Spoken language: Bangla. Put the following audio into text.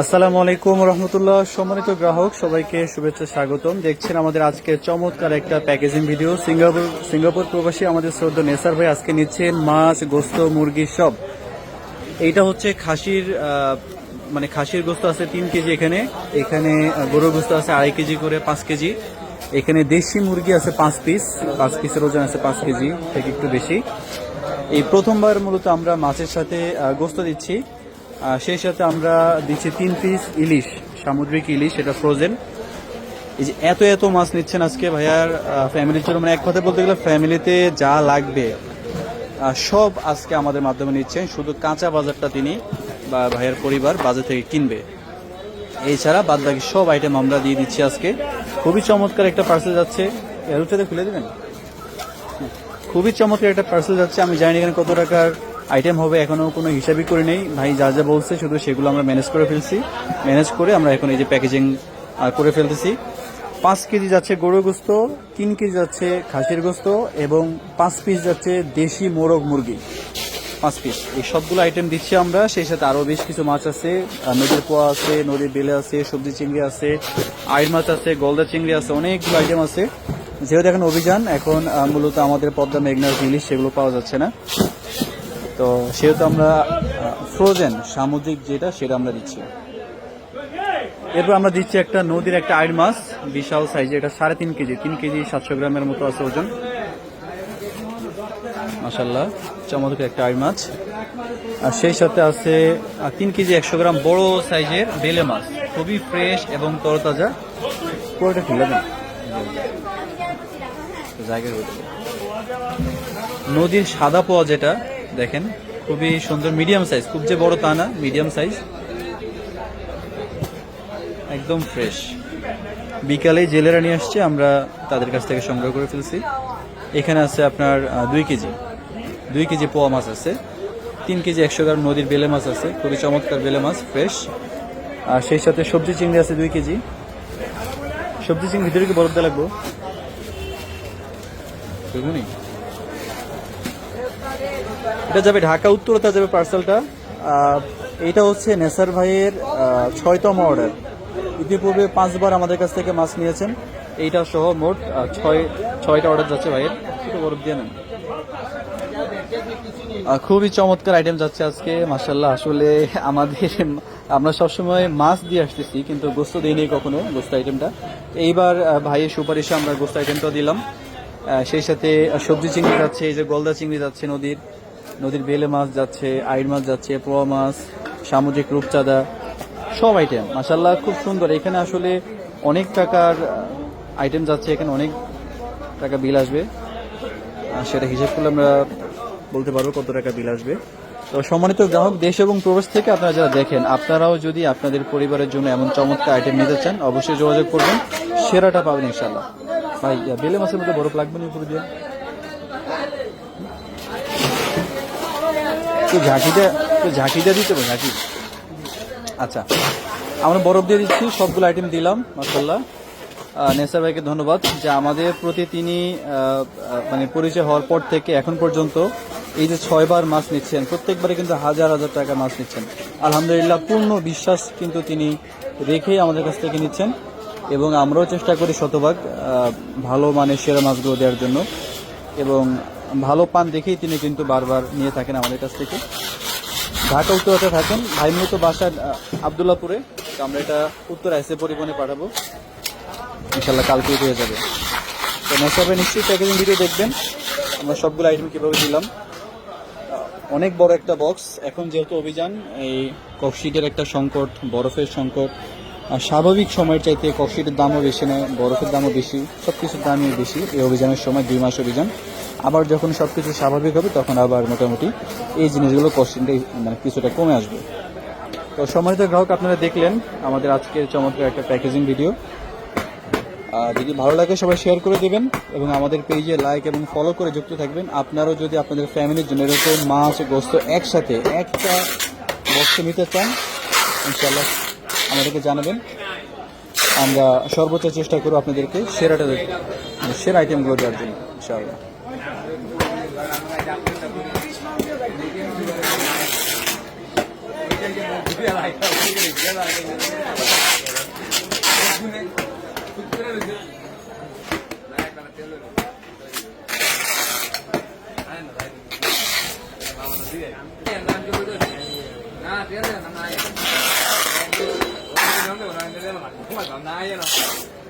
আসসালামু আলাইকুম রহমতুল্লাহ। সম্মানিত গ্রাহক, সবাইকে শুভেচ্ছা স্বাগতম। দেখছেন আমাদের আজকে চমৎকার একটা প্যাকেজিং ভিডিও। সিঙ্গাপুর সিঙ্গাপুর প্রবাসী আমাদের শ্রদ্ধা নেসার ভাই আজকে নিচ্ছেন মাছ, গোস্ত মুরগি সব। এইটা হচ্ছে খাসির মানে খাসির গোস্ত আছে তিন কেজি এখানে। এখানে গরুর গোস্ত আছে আড়াই কেজি করে, পাঁচ কেজি। এখানে দেশি মুরগি আছে পাঁচ পিস, পাঁচ পিসের ওজন আছে পাঁচ কেজি, থেকে একটু বেশি। এই প্রথমবার মূলত আমরা মাছের সাথে গোস্ত দিচ্ছি। সেই সাথে আমরা দিচ্ছি তিন পিস ইলিশ, সামুদ্রিক ইলিশ, এটা ফ্রোজেন এই যে এত এত মাছ নিচ্ছেন আজকে ভাইয়ার ফ্যামিলির জন্য। মানে এক কথা বলতে গেলে ফ্যামিলিতে যা লাগবে সব আজকে আমাদের মাধ্যমে নিচ্ছেন। শুধু কাঁচা বাজারটা তিনি বা ভাইয়ার পরিবার বাজার থেকে কিনবে। এছাড়া বাদ বাকি সব আইটেম আমরা দিয়ে দিচ্ছি আজকে। খুবই চমৎকার একটা পার্সেল যাচ্ছে। এরুটাতে খুলে দেবেন? খুবই চমৎকার একটা পার্সেল যাচ্ছে। আমি জানি এখানে কত টাকার আইটেম হবে এখনও কোনো হিসাবই করে নেই। ভাই যা যা বলছে শুধু সেগুলো আমরা ম্যানেজ করে ফেলছি। ম্যানেজ করে আমরা এখন এই যে প্যাকেজিং করে ফেলতেছি। পাঁচ কেজি যাচ্ছে গরু গোস্ত, তিন কেজি যাচ্ছে খাসির গোস্ত এবং পাঁচ পিস যাচ্ছে দেশি মোরগ মুরগি। পাঁচ পিস এই সবগুলো আইটেম দিচ্ছি আমরা। সেই সাথে আরও বেশ কিছু মাছ আছে। নদীর পোয়া আছে, নদীর বেলে আছে, সবজি চিংড়ি আছে আইর মাছ আছে, গলদা চিংড়ি আছে, অনেকগুলো আইটেম আছে। যেহেতু এখন অভিযান, এখন মূলত আমাদের পদ্মা মেঘনার ইলিশ সেগুলো পাওয়া যাচ্ছে না। তো সেহেতু আমরা ফ্রোজেন সামুদ্রিক যেটা, সেটা আমরা দিচ্ছি। এরপর আমরা দিচ্ছি একটা নদীর একটা আইর মাছ, বিশাল সাইজে এটা সাড়ে তিন কেজি তিন কেজি সাতশো গ্রামের মতো আছে ওজন। মাসাল্লাহ চমৎকার একটা আইর মাছ। আর সেই সাথে আছে তিন কেজি একশো গ্রাম বড় সাইজের বেলে মাছ, খুবই ফ্রেশ এবং তরতাজা। পুরোটা খুলে দেন জায়গায় নদীর সাদা পোয়া যেটা দেখেন, খুবই সুন্দর মিডিয়াম সাইজ খুব যে বড় তা না মিডিয়াম সাইজ একদম ফ্রেশ বিকালে জেলেরা নিয়ে আসছে, আমরা তাদের কাছ থেকে সংগ্রহ করে ফেলছি। এখানে আছে আপনার দুই কেজি। দুই কেজি পোয়া মাছ আছে। তিন কেজি একশো গ্রাম নদীর বেলে মাছ আছে। খুবই চমৎকার বেলে মাছ ফ্রেশ আর সেই সাথে সবজি চিংড়ি আছে দুই কেজি। সবজি চিংড়ি ভিতরে কি বরফ দেওয়া লাগবো? বুঝলি এটা যাবে ঢাকা, উত্তরতা যাবে পার্সেলটা এটা হচ্ছে নেসার ভাইয়ের ছয়তম অর্ডার ইতিপূর্বে পাঁচবার আমাদের কাছ থেকে মাছ নিয়েছেন। এইটা সহ মোট ছয়, ছয়টা অর্ডার যাচ্ছে ভাইয়ের। একটু বরফ দিয়ে নেন। খুবই চমৎকার আইটেম যাচ্ছে আজকে মাসাল্লাহ আসলে আমাদের, আমরা সবসময় মাছ দিয়ে আসতেছি, কিন্তু গোস্ত দিইনি কখনো গোস্ত আইটেমটা এইবার ভাইয়ের সুপারিশে আমরা গোস্ত আইটেমটা দিলাম। সেই সাথে সবজি চিংড়ি যাচ্ছে, এই যে গলদা চিংড়ি যাচ্ছে নদীর নদীর বেলে মাছ যাচ্ছে আইর মাছ যাচ্ছে, পোয়া মাছ, সামুদ্রিক রূপচাঁদা, সব আইটেম মাসাল্লাহ খুব সুন্দর। এখানে আসলে অনেক টাকার আইটেম যাচ্ছে, এখানে অনেক টাকা বিল আসবে। সেটা হিসাব করলে আমরা বলতে পারব কত টাকা বিল আসবে। তো সম্মানিত গ্রাহক, দেশ এবং প্রবেশ থেকে আপনারা যারা দেখেন, আপনারাও যদি আপনাদের পরিবারের জন্য এমন চমৎকার আইটেম নিতে চান, অবশ্যই যোগাযোগ করবেন। সেরাটা পাবেন ইনশাল্লাহ ভাই বেলে মাছের মধ্যে বরফ লাগবে না উপরে দিয়ে? তো ঝাঁকিটা তো ঝাঁকিটা দিতে হবে, ঝাঁকি। আচ্ছা আমরা বরফ দিয়ে দিচ্ছি, সবগুলো আইটেম দিলাম মাসাল্লাহ নেসার ভাইকে ধন্যবাদ যে আমাদের প্রতি তিনি মানে পরিচয় হওয়ার পর থেকে এখন পর্যন্ত এই যে ছয়বার মাছ নিচ্ছেন, প্রত্যেকবারে কিন্তু হাজার হাজার টাকা মাছ নিচ্ছেন। আলহামদুলিল্লাহ, পূর্ণ বিশ্বাস কিন্তু তিনি রেখেই আমাদের কাছ থেকে নিচ্ছেন। এবং আমরাও চেষ্টা করি শতভাগ ভালো মানের সেরা মাছগুলো দেওয়ার জন্য। এবং ভালো পান দেখেই তিনি কিন্তু বারবার নিয়ে থাকেন আমাদের কাছ থেকে। ঢাকা, উত্তরাতে থাকেন। ভাই মূলত বাসা আবদুল্লাপুরে। আমরা এটা উত্তর আইসে পরিবহনে পাঠাবো। ইনশাল্লাহ কালকে পেয়ে যাবে। তো নেশাবে নিশ্চয়ই প্যাকেজিং ভিডিও দেখবেন। আমরা সবগুলো আইটেম কীভাবে দিলাম। অনেক বড় একটা বক্স এখন যেহেতু অভিযান, এই ককশিটের একটা সংকট, বরফের সংকট স্বাভাবিক সময়ের চাইতে ককশিটের দামও বেশি নেয়, বরফের দামও বেশি সব কিছুর দামই বেশি। এই অভিযানের সময় দুই মাস অভিযান। আবার যখন সব কিছু স্বাভাবিক হবে, তখন আবার মোটামুটি এই জিনিসগুলো কস্টিংটা মানে কিছুটা কমে আসবে। তো সম্মানিত গ্রাহক, আপনারা দেখলেন আমাদের আজকের চমৎকার একটা প্যাকেজিং ভিডিও যদি ভালো লাগে, সবাই শেয়ার করে দেবেন এবং আমাদের পেজে লাইক এবং ফলো করে যুক্ত থাকবেন। আপনারাও যদি আপনাদের ফ্যামিলির জন্য এরকম মাছ, গোস্ত একসাথে, একটা বক্সে নিতে চান ইনশাল্লাহ আমাদেরকে জানাবেন আমরা সর্বোচ্চ চেষ্টা করব আপনাদেরকে সেরাটা সেরা আইটেমগুলো দেওয়ার জন্য ইনশাআল্লাহ 我奶奶怎么了？了？